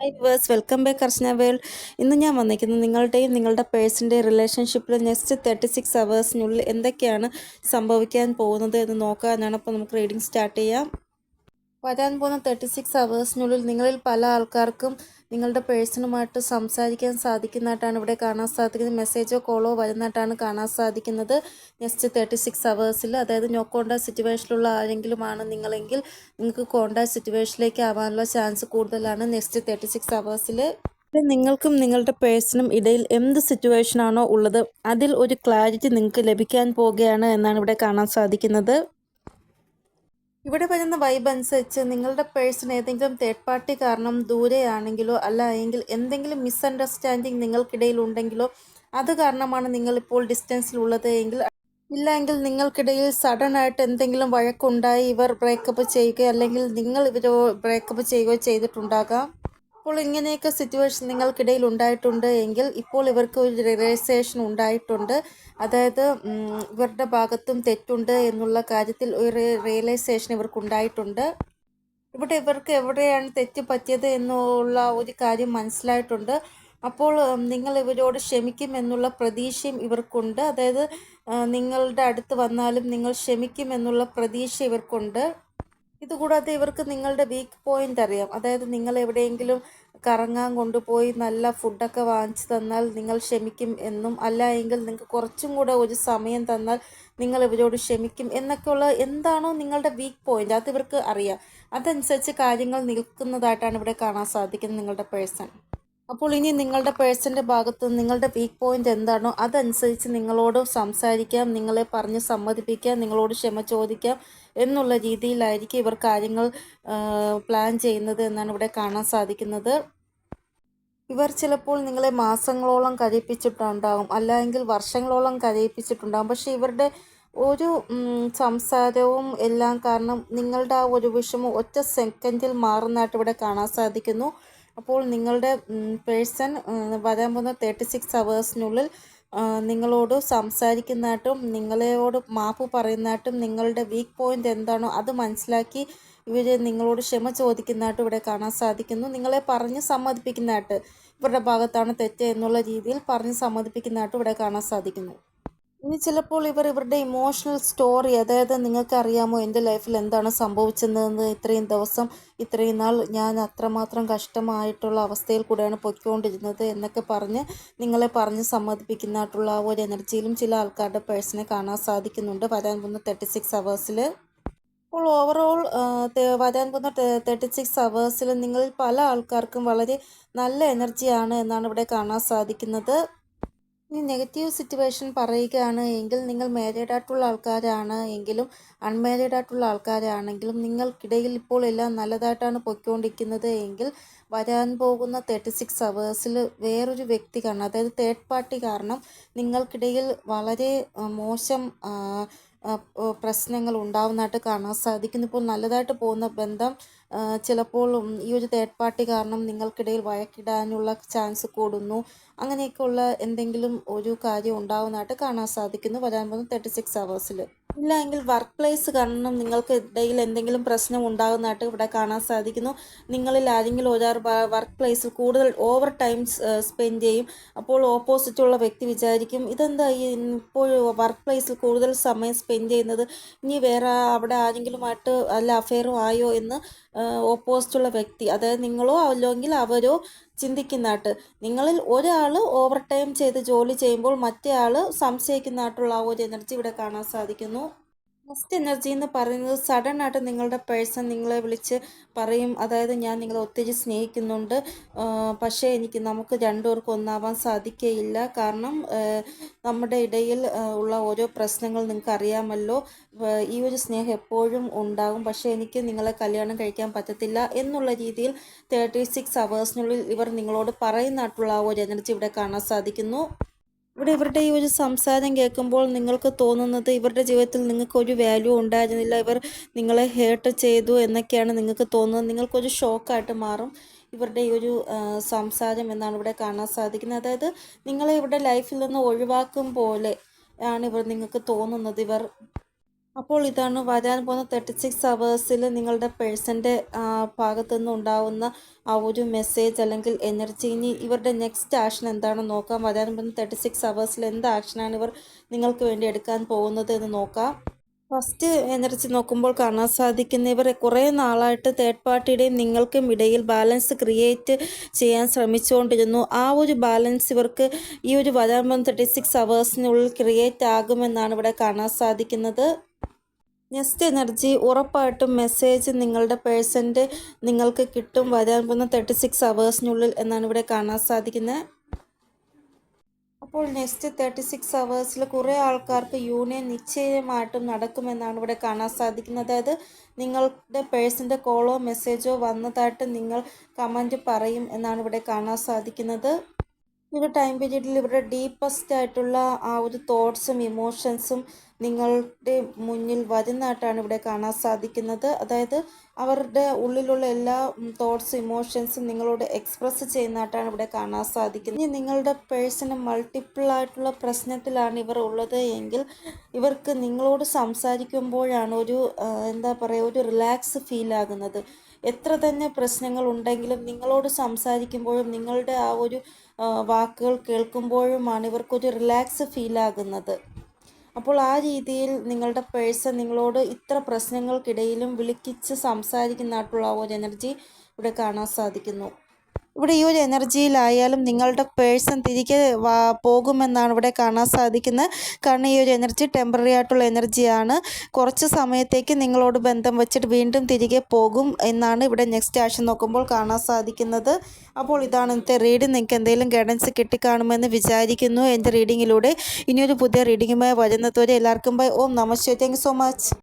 Hi viewers welcome back Archana world ഇന്ന് ഞാൻ വന്നിരിക്കുന്നത് നിങ്ങളുടെയും നിങ്ങളുടെ പേഴ്സിന്റെ റിലേഷൻഷിപ്പിൽ നെക്സ്റ്റ് തേർട്ടി സിക്സ് അവേഴ്സിനുള്ളിൽ എന്തൊക്കെയാണ് സംഭവിക്കാൻ പോകുന്നത് എന്ന് നോക്കാനാണ്. അപ്പോൾ നമുക്ക് റീഡിംഗ് സ്റ്റാർട്ട് ചെയ്യാം. വരാൻ പോകുന്ന തേർട്ടി സിക്സ് അവേഴ്സിനുള്ളിൽ നിങ്ങളിൽ പല ആൾക്കാർക്കും നിങ്ങളുടെ പേഴ്സണുമായിട്ട് സംസാരിക്കാൻ സാധിക്കുന്നതായിട്ടാണ് ഇവിടെ കാണാൻ സാധിക്കുന്നത്. മെസ്സേജോ കോളോ വരുന്നതായിട്ടാണ് കാണാൻ സാധിക്കുന്നത്. നെക്സ്റ്റ് തേർട്ടി സിക്സ് അവേഴ്സിൽ അതായത് നോ കോണ്ടാക്ട് സിറ്റുവേഷനിലുള്ള ആരെങ്കിലുമാണ് നിങ്ങളെങ്കിൽ നിങ്ങൾക്ക് കോണ്ടാക്ട് സിറ്റുവേഷനിലേക്ക് ആവാനുള്ള ചാൻസ് കൂടുതലാണ് നെക്സ്റ്റ് തേർട്ടി സിക്സ് അവേഴ്സിൽ നിങ്ങൾക്കും നിങ്ങളുടെ പേഴ്സണും ഇടയിൽ എന്ത് സിറ്റുവേഷനാണോ ഉള്ളത് അതിൽ ഒരു ക്ലാരിറ്റി നിങ്ങൾക്ക് ലഭിക്കാൻ പോവുകയാണ് എന്നാണ് ഇവിടെ കാണാൻ സാധിക്കുന്നത്. ഇവിടെ വരുന്ന വൈബ് അനുസരിച്ച് നിങ്ങളുടെ പേഴ്സൺ ഏതെങ്കിലും തേർഡ് പാർട്ടി കാരണം ദൂരെയാണെങ്കിലോ അല്ല എങ്കിൽ എന്തെങ്കിലും മിസ്അണ്ടർസ്റ്റാൻഡിങ് നിങ്ങൾക്കിടയിൽ ഉണ്ടെങ്കിലോ അത് കാരണമാണ് നിങ്ങളിപ്പോൾ ഡിസ്റ്റൻസിലുള്ളത് എങ്കിൽ ഇല്ല എങ്കിൽ നിങ്ങൾക്കിടയിൽ സഡൻ ആയിട്ട് എന്തെങ്കിലും വഴക്കുണ്ടായി ഇവർ ബ്രേക്കപ്പ് ചെയ്യുകയോ അല്ലെങ്കിൽ നിങ്ങൾ ഇവരോ ബ്രേക്കപ്പ് ചെയ്യുകയോ ചെയ്തിട്ടുണ്ടാകാം. അപ്പോൾ ഇങ്ങനെയൊക്കെ സിറ്റുവേഷൻ നിങ്ങൾക്കിടയിൽ ഉണ്ടായിട്ടുണ്ട് എങ്കിൽ ഇപ്പോൾ ഇവർക്ക് ഒരു റിയലൈസേഷൻ ഉണ്ടായിട്ടുണ്ട്. അതായത് ഇവരുടെ ഭാഗത്തും തെറ്റുണ്ട് എന്നുള്ള കാര്യത്തിൽ ഒരു റിയലൈസേഷൻ ഇവർക്ക് ഉണ്ടായിട്ടുണ്ട്. ഇവിടെ ഇവർക്ക് എവിടെയാണ് തെറ്റ് പറ്റിയത് എന്നുള്ള ഒരു കാര്യം മനസ്സിലായിട്ടുണ്ട്. അപ്പോൾ നിങ്ങൾ ഇവരോട് ക്ഷമിക്കും എന്നുള്ള പ്രതീക്ഷയും ഇവർക്കുണ്ട്. അതായത് നിങ്ങളുടെ അടുത്ത് വന്നാലും നിങ്ങൾ ക്ഷമിക്കും എന്നുള്ള പ്രതീക്ഷ ഇവർക്കുണ്ട്. ഇതുകൂടാതെ ഇവർക്ക് നിങ്ങളുടെ വീക്ക് പോയിന്റ് അറിയാം. അതായത് നിങ്ങൾ എവിടെയെങ്കിലും കറങ്ങാൻ കൊണ്ടുപോയി നല്ല ഫുഡൊക്കെ വാങ്ങിച്ചു തന്നാൽ നിങ്ങൾ ക്ഷമിക്കും എന്നും അല്ല എങ്കിൽ നിങ്ങൾക്ക് കുറച്ചും കൂടെ ഒരു സമയം തന്നാൽ നിങ്ങൾ ഇവരോട് ക്ഷമിക്കും എന്നൊക്കെയുള്ള എന്താണോ നിങ്ങളുടെ വീക്ക് പോയിന്റ് അത് ഇവർക്ക് അറിയാം. അതനുസരിച്ച് കാര്യങ്ങൾ നിൽക്കുന്നതായിട്ടാണ് ഇവിടെ കാണാൻ സാധിക്കുന്നത് നിങ്ങളുടെ പേഴ്സൺ അപ്പോൾ ഇനി നിങ്ങളുടെ പേഴ്സന്റെ ഭാഗത്ത് നിങ്ങളുടെ വീക്ക് പോയിന്റ് എന്താണോ അതനുസരിച്ച് നിങ്ങളോട് സംസാരിക്കാം നിങ്ങളെ പറഞ്ഞ് സമ്മതിപ്പിക്കാം നിങ്ങളോട് ക്ഷമ ചോദിക്കാം എന്നുള്ള രീതിയിലായിരിക്കും ഇവർ കാര്യങ്ങൾ പ്ലാൻ ചെയ്യുന്നത് എന്നാണ് ഇവിടെ കാണാൻ സാധിക്കുന്നത്. ഇവർ ചിലപ്പോൾ നിങ്ങളെ മാസങ്ങളോളം കരയിപ്പിച്ചിട്ടുണ്ടാകും അല്ലെങ്കിൽ വർഷങ്ങളോളം കരയിപ്പിച്ചിട്ടുണ്ടാകും പക്ഷേ ഇവരുടെ ഒരു സംസാരവും എല്ലാം കാരണം നിങ്ങളുടെ ആ ഒരു വിഷമം ഒറ്റ സെക്കൻഡിൽ മാറുന്നതായിട്ട് ഇവിടെ കാണാൻ സാധിക്കുന്നു. അപ്പോൾ നിങ്ങളുടെ പേഴ്സൺ വരാൻ പോകുന്ന തേർട്ടി സിക്സ് അവേഴ്സിനുള്ളിൽ നിങ്ങളോട് സംസാരിക്കുന്നതായിട്ടും നിങ്ങളോട് മാപ്പ് പറയുന്നതായിട്ടും നിങ്ങളുടെ വീക്ക് പോയിന്റ് എന്താണോ അത് മനസ്സിലാക്കി ഇവർ നിങ്ങളോട് ക്ഷമ ചോദിക്കുന്നതായിട്ട് ഇവിടെ കാണാൻ സാധിക്കുന്നു. നിങ്ങളെ പറഞ്ഞ് സമ്മതിപ്പിക്കുന്നതായിട്ട് ഇവരുടെ ഭാഗത്താണ് തെറ്റ് എന്നുള്ള രീതിയിൽ പറഞ്ഞ് സമ്മതിപ്പിക്കുന്നതായിട്ട് ഇവിടെ കാണാൻ സാധിക്കുന്നു. ഇനി ചിലപ്പോൾ ഇവർ ഇവരുടെ ഇമോഷണൽ സ്റ്റോറി അതായത് നിങ്ങൾക്ക് അറിയാമോ എന്റെ ലൈഫിൽ എന്താണ് സംഭവിച്ചതെന്ന് ഇത്രയും ദിവസം ഇത്രയും നാൾ ഞാൻ അത്രമാത്രം കഷ്ടമായിട്ടുള്ള അവസ്ഥയിൽ കൂടെയാണ് പൊയ്ക്കൊണ്ടിരുന്നത് എന്നൊക്കെ പറഞ്ഞ് നിങ്ങളെ പറഞ്ഞ് സമ്മതിപ്പിക്കുന്നതായിട്ടുള്ള ആ ഒരു എനർജിയിലും ചില ആൾക്കാരുടെ പേഴ്സണെ കാണാൻ സാധിക്കുന്നുണ്ട്. വരാൻ പോകുന്ന തേർട്ടി സിക്സ് അവേഴ്സിൽ അപ്പോൾ ഓവറോൾ വരാൻ പോകുന്ന തേർട്ടി സിക്സ് അവേഴ്സിൽ നിങ്ങളിൽ പല ആൾക്കാർക്കും വളരെ നല്ല എനർജിയാണ് എന്നാണ് ഇവിടെ കാണാൻ സാധിക്കുന്നത്. ഇനി നെഗറ്റീവ് സിറ്റുവേഷൻ പറയുകയാണ് എങ്കിൽ നിങ്ങൾ മാരീഡ് ആയിട്ടുള്ള ആൾക്കാരാണ് എങ്കിലും അൺമാരീഡ് ആയിട്ടുള്ള ആൾക്കാരാണെങ്കിലും നിങ്ങൾക്കിടയിൽ ഇപ്പോൾ എല്ലാം നല്ലതായിട്ടാണ് പൊയ്ക്കൊണ്ടിരിക്കുന്നത് എങ്കിൽ വരാൻ പോകുന്ന തേർട്ടി സിക്സ് അവേഴ്സിൽ വേറൊരു വ്യക്തി കാരണം അതായത് തേർഡ് പാർട്ടി കാരണം നിങ്ങൾക്കിടയിൽ വളരെ മോശം പ്രശ്നങ്ങൾ ഉണ്ടാവുന്നതായിട്ട് കാണാൻ സാധിക്കുന്നു. ഇപ്പോൾ നല്ലതായിട്ട് പോകുന്ന ബന്ധം ചിലപ്പോൾ ഈ ഒരു തേർഡ് പാർട്ടി കാരണം നിങ്ങൾക്കിടയിൽ വഴക്കിടാനുള്ള ചാൻസ് കൂടുന്നു. അങ്ങനെയൊക്കെയുള്ള എന്തെങ്കിലും ഒരു കാര്യം ഉണ്ടാവുന്നതായിട്ട് കാണാൻ സാധിക്കുന്നു. വരാൻ പോകുന്ന തേർട്ടി സിക്സ് അവേഴ്സിൽ ഇല്ല എങ്കിൽ വർക്ക് പ്ലേസ് കാരണം നിങ്ങൾക്ക് ഇടയിൽ എന്തെങ്കിലും പ്രശ്നം ഉണ്ടാകുന്നതായിട്ട് ഇവിടെ കാണാൻ സാധിക്കുന്നു. നിങ്ങളിൽ ആരെങ്കിലും ഒരാൾ വർക്ക് പ്ലേസിൽ കൂടുതൽ ഓവർ ടൈം സ്പെൻഡ് ചെയ്യും അപ്പോൾ ഓപ്പോസിറ്റുള്ള വ്യക്തി വിചാരിക്കും ഇതെന്താ ഇപ്പോൾ വർക്ക് പ്ലേസിൽ കൂടുതൽ സമയം സ്പെൻഡ് ചെയ്യുന്നത്? ഇനി വേറെ അവിടെ ആരെങ്കിലുമായിട്ട് അല്ല അഫെയറും ആയോ? എന്ന് ഓപ്പോസിറ്റുള്ള വ്യക്തി അതായത് നിങ്ങളോ അല്ലെങ്കിൽ അവരോ ചിന്തിക്കുന്നതായിട്ട് നിങ്ങളിൽ ഒരാൾ ഓവർ ടൈം ചെയ്ത് ജോലി ചെയ്യുമ്പോൾ മറ്റേ ആൾ സംശയിക്കുന്നതായിട്ടുള്ള ആ ഒരു എനർജി ഇവിടെ കാണാൻ സാധിക്കുന്നു. ഫസ്റ്റ് എനർജി എന്ന് പറയുന്നത് സഡൻ ആയിട്ട് നിങ്ങളുടെ പേഴ്സൺ നിങ്ങളെ വിളിച്ച് പറയും. അതായത് ഞാൻ നിങ്ങളെ ഒത്തിരി സ്നേഹിക്കുന്നുണ്ട്. പക്ഷേ എനിക്ക് നമുക്ക് രണ്ടുപേർക്കും ഒന്നാവാൻ സാധിക്കുകയില്ല കാരണം നമ്മുടെ ഇടയിൽ ഉള്ള ഓരോ പ്രശ്നങ്ങൾ നിങ്ങൾക്ക് അറിയാമല്ലോ. ഈ ഒരു സ്നേഹം എപ്പോഴും ഉണ്ടാകും. പക്ഷേ എനിക്ക് നിങ്ങളെ കല്യാണം കഴിക്കാൻ പറ്റത്തില്ല എന്നുള്ള രീതിയിൽ തേർട്ടി സിക്സ് അവേഴ്സിനുള്ളിൽ ഇവർ നിങ്ങളോട് പറയുന്നതായിട്ടുള്ള ആ ഒരു എനർജി ഇവിടെ കാണാൻ സാധിക്കുന്നു. ഇവിടെ ഇവരുടെ ഈ ഒരു സംസാരം കേൾക്കുമ്പോൾ നിങ്ങൾക്ക് തോന്നുന്നത് ഇവരുടെ ജീവിതത്തിൽ നിങ്ങൾക്ക് ഒരു വാല്യൂ ഉണ്ടായിരുന്നില്ല. ഇവർ നിങ്ങളെ ഹേർട്ട് ചെയ്തു എന്നൊക്കെയാണ് നിങ്ങൾക്ക് തോന്നുന്നത്. നിങ്ങൾക്കൊരു ഷോക്കായിട്ട് മാറും ഇവരുടെ ഈ ഒരു സംസാരം എന്നാണ് ഇവിടെ കാണാൻ സാധിക്കുന്നത്. അതായത് നിങ്ങളെ ഇവരുടെ ലൈഫിൽ നിന്ന് ഒഴിവാക്കും പോലെ ആണ് ഇവർ നിങ്ങൾക്ക് തോന്നുന്നത്. ഇവർ അപ്പോൾ ഇതാണ് വരാൻ പോകുന്ന തേർട്ടി സിക്സ് അവേഴ്സിൽ നിങ്ങളുടെ പേഴ്സന്റെ ഭാഗത്തു നിന്ന് ഉണ്ടാവുന്ന ആ ഒരു മെസ്സേജ് അല്ലെങ്കിൽ എനർജി ഇനി ഇവരുടെ നെക്സ്റ്റ് ആക്ഷൻ എന്താണെന്ന് നോക്കാം. വരാൻ പോകുന്ന തേർട്ടി സിക്സ് അവേഴ്സിൽ എന്ത് ആക്ഷനാണ് ഇവർ നിങ്ങൾക്ക് വേണ്ടി എടുക്കാൻ പോകുന്നത് എന്ന് നോക്കാം. ഫസ്റ്റ് എനർജി നോക്കുമ്പോൾ കാണാൻ സാധിക്കുന്ന ഇവർ കുറേ നാളായിട്ട് തേർഡ് പാർട്ടിയുടെയും നിങ്ങൾക്കും ഇടയിൽ ബാലൻസ് ക്രിയേറ്റ് ചെയ്യാൻ ശ്രമിച്ചുകൊണ്ടിരുന്നു. ആ ഒരു ബാലൻസ് ഇവർക്ക് ഈ ഒരു വരാൻ പോകുന്ന തേർട്ടി സിക്സ് അവേഴ്സിനുള്ളിൽ ക്രിയേറ്റ് ആകുമെന്നാണ് ഇവിടെ കാണാൻ സാധിക്കുന്നത്. നെക്സ്റ്റ് എനർജി ഉറപ്പായിട്ടും മെസ്സേജ് നിങ്ങളുടെ പേഴ്സന്റെ നിങ്ങൾക്ക് കിട്ടും. വരാൻ പോകുന്ന തേർട്ടി സിക്സ് അവേഴ്സിനുള്ളിൽ എന്നാണ് ഇവിടെ കാണാൻ സാധിക്കുന്നത്. അപ്പോൾ നെക്സ്റ്റ് തേർട്ടി സിക്സ് അവേഴ്സിൽ കുറേ ആൾക്കാർക്ക് യൂണിയൻ നിശ്ചയമായിട്ടും നടക്കുമെന്നാണ് ഇവിടെ കാണാൻ സാധിക്കുന്നത്. അതായത് നിങ്ങളുടെ പേഴ്സന്റെ കോളോ മെസ്സേജോ വന്നതായിട്ട് നിങ്ങൾ കമന്റ് പറയും എന്നാണ് ഇവിടെ കാണാൻ സാധിക്കുന്നത്. ഈ ടൈം പീരീഡിൽ ഇവരുടെ ഡീപ്പസ്റ്റ് ആയിട്ടുള്ള ആ ഒരു തോട്ട്സും ഇമോഷൻസും നിങ്ങളുടെ മുന്നിൽ വരുന്നതായിട്ടാണ് ഇവിടെ കാണാൻ സാധിക്കുന്നത്. അതായത് അവരുടെ ഉള്ളിലുള്ള എല്ലാ തോട്ട്സും ഇമോഷൻസും നിങ്ങളോട് എക്സ്പ്രസ് ചെയ്യുന്നതായിട്ടാണ് ഇവിടെ കാണാൻ സാധിക്കുന്നത്. നിങ്ങളുടെ പേഴ്സണ് മൾട്ടിപ്പിൾ ആയിട്ടുള്ള പ്രശ്നത്തിലാണ് ഇവർ ഉള്ളത് എങ്കിൽ ഇവർക്ക് നിങ്ങളോട് സംസാരിക്കുമ്പോഴാണ് ഒരു എന്താ പറയുക ഒരു റിലാക്സ് ഫീൽ ആകുന്നത്. എത്ര തന്നെ പ്രശ്നങ്ങൾ ഉണ്ടെങ്കിലും നിങ്ങളോട് സംസാരിക്കുമ്പോഴും നിങ്ങളുടെ ആ ഒരു വാക്കുകൾ കേൾക്കുമ്പോഴുമാണ് ഇവർക്കൊരു റിലാക്സ് ഫീൽ ആകുന്നത്. അപ്പോൾ ആ രീതിയിൽ നിങ്ങളുടെ പേഴ്സൺ നിങ്ങളോട് ഇത്ര പ്രശ്നങ്ങൾക്കിടയിലും വിളിക്കിച്ച് സംസാരിക്കുന്നതായിട്ടുള്ള ആ ഒരു എനർജി ഇവിടെ കാണാൻ സാധിക്കുന്നു. ഇവിടെ ഈ ഒരു എനർജിയിലായാലും നിങ്ങളുടെ പേഴ്സൺ തിരികെ പോകുമെന്നാണ് ഇവിടെ കാണാൻ സാധിക്കുന്നത്. കാരണം ഈ ഒരു എനർജി ടെമ്പററി ആയിട്ടുള്ള എനർജിയാണ്. കുറച്ച് സമയത്തേക്ക് നിങ്ങളോട് ബന്ധം വെച്ചിട്ട് വീണ്ടും തിരികെ പോകും എന്നാണ് ഇവിടെ നെക്സ്റ്റ് ആഷൻ നോക്കുമ്പോൾ കാണാൻ സാധിക്കുന്നത്. അപ്പോൾ ഇതാണ് ഇന്നത്തെ റീഡിംഗ്. നിങ്ങൾക്ക് എന്തെങ്കിലും ഗൈഡൻസ് കിട്ടിക്കാണുമെന്ന് വിചാരിക്കുന്നു എന്റെ റീഡിങ്ങിലൂടെ. ഇനിയൊരു പുതിയ റീഡിങ്ങുമായി വരുന്നതുവരെ എല്ലാവർക്കും ബൈ. ഓം നമസ്തേ താങ്ക് സോ മച്ച്.